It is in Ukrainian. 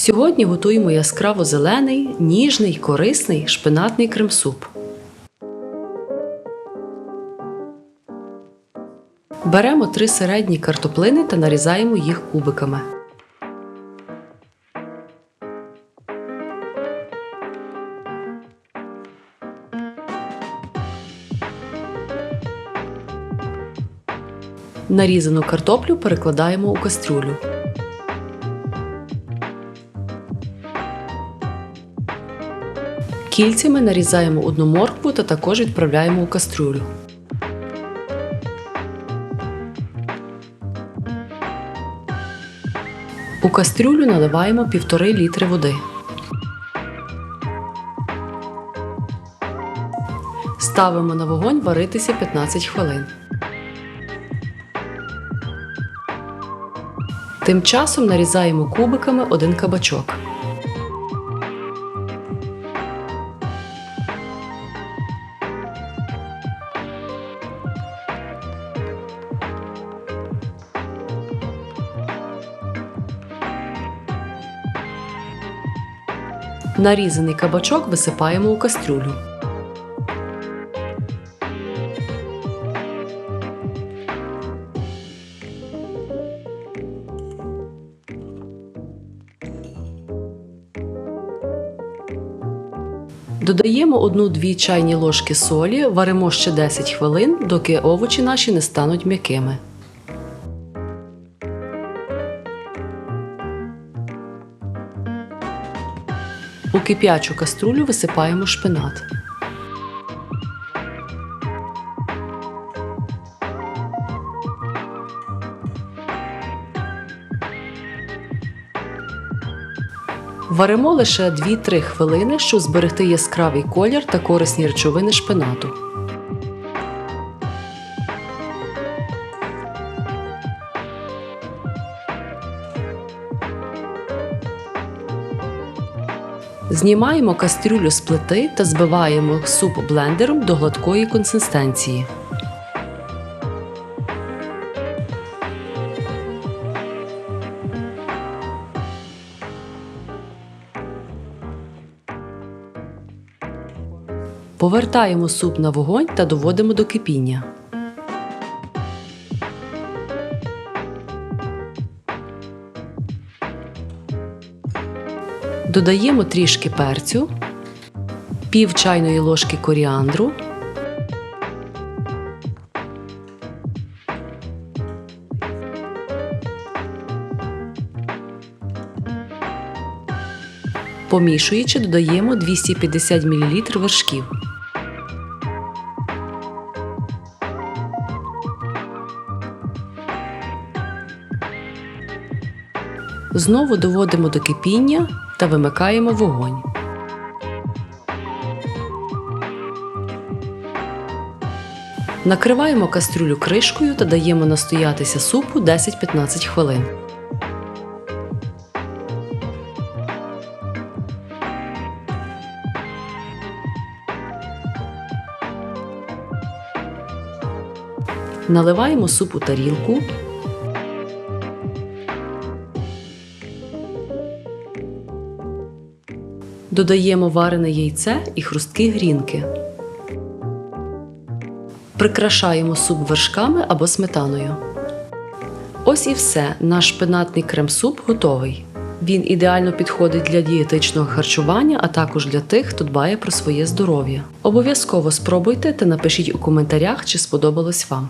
Сьогодні готуємо яскраво зелений, ніжний, корисний шпинатний крем-суп. Беремо три середні картоплини та нарізаємо їх кубиками. Нарізану картоплю перекладаємо у кастрюлю. Кільцями нарізаємо одну моркву та також відправляємо у кастрюлю. У кастрюлю наливаємо 1,5 літри води. Ставимо на вогонь варитися 15 хвилин. Тим часом нарізаємо кубиками один кабачок. Нарізаний кабачок висипаємо у кастрюлю. Додаємо 1-2 чайні ложки солі, варимо ще 10 хвилин, доки овочі наші не стануть м'якими. У кип'ячу каструлю висипаємо шпинат. Варимо лише 2-3 хвилини, щоб зберегти яскравий колір та корисні речовини шпинату. Знімаємо кастрюлю з плити та збиваємо суп блендером до гладкої консистенції. Повертаємо суп на вогонь та доводимо до кипіння. Додаємо трішки перцю, пів чайної ложки коріандру, помішуючи, додаємо 250 мл вершків. Знову доводимо до кипіння та вимикаємо вогонь. Накриваємо кастрюлю кришкою та даємо настоятися супу 10-15 хвилин. Наливаємо суп у тарілку. Додаємо варене яйце і хрусткі грінки. Прикрашаємо суп вершками або сметаною. Ось і все. Наш шпинатний крем-суп готовий. Він ідеально підходить для дієтичного харчування, а також для тих, хто дбає про своє здоров'я. Обов'язково спробуйте та напишіть у коментарях, чи сподобалось вам.